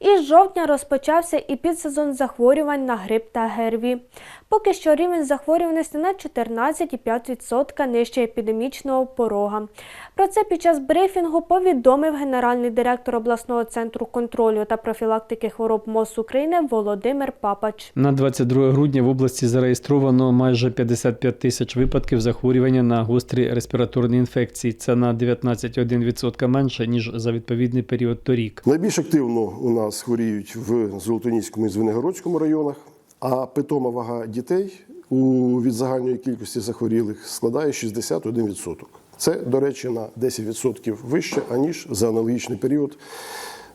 і із жовтня розпочався і підсезон захворювань на грип та ГРВІ. Поки що рівень захворюваності на 14,5% нижче епідемічного порога. Про це під час брифінгу повідомив генеральний директор обласного центру контролю та профілактики хвороб МОЗ України Володимир Папач. На 22 грудня в області зареєстровано майже 55 тисяч випадків захворювання на гострі респіраторні інфекції. Це на 19,1% менше ніж за відповідний період торік. Найбільш активно у нас хворіють в Золотоніському і Звенигородському районах, а питома вага дітей у, від загальної кількості захворілих складає 61%. Це, до речі, на 10% вище, аніж за аналогічний період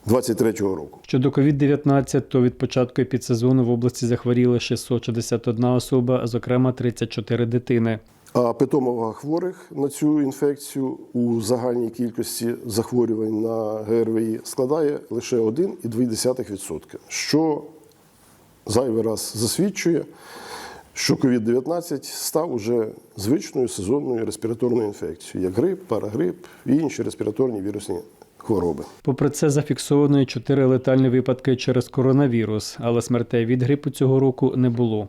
2023 року. Щодо COVID-19, то від початку епідсезону в області захворіли 661 особа, зокрема 34 дитини. А питома хворих на цю інфекцію у загальній кількості захворювань на ГРВІ складає лише 1,2%, що зайвий раз засвідчує, що COVID-19 став уже звичною сезонною респіраторною інфекцією, як грип, парагрип і інші респіраторні вірусні хвороби. Попри це, зафіксовано 4 летальні випадки через коронавірус, але смертей від грипу цього року не було.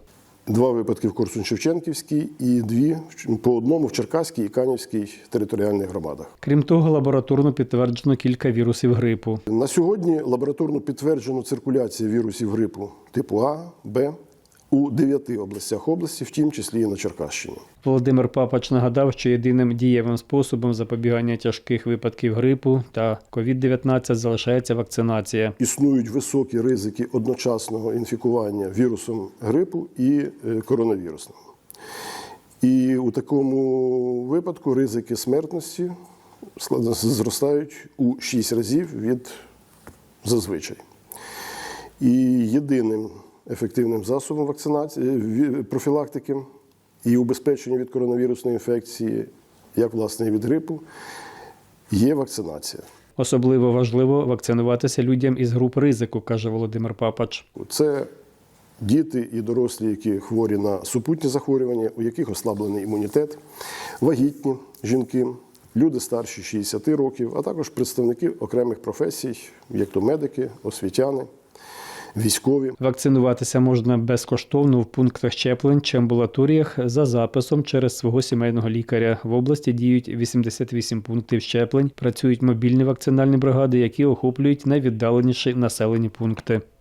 Два випадки в Корсун Шевченківській і дві по одному в Черкаській і Канівській територіальних громадах. Крім того, лабораторно підтверджено кілька вірусів грипу. На сьогодні лабораторно підтверджено циркуляція вірусів грипу типу А, Б у дев'яти областях області, в тім числі і на Черкащині. Володимир Папач нагадав, що єдиним дієвим способом запобігання тяжких випадків грипу та COVID-19 залишається вакцинація. Існують високі ризики одночасного інфікування вірусом грипу і е, коронавірусним. І у такому випадку ризики смертності зростають у 6 разів від зазвичай. І єдиним ефективним засобом вакцинації профілактики і убезпечення від коронавірусної інфекції, як власне і від грипу, є вакцинація. Особливо важливо вакцинуватися людям із груп ризику, каже Володимир Папач. Це діти і дорослі, які хворі на супутні захворювання, у яких ослаблений імунітет, вагітні жінки, люди старші 60 років, а також представники окремих професій, як то медики, освітяни, військові. Вакцинуватися можна безкоштовно в пунктах щеплень чи амбулаторіях за записом через свого сімейного лікаря. В області діють 88 пунктів щеплень. Працюють мобільні вакцинальні бригади, які охоплюють найвіддаленіші населені пункти.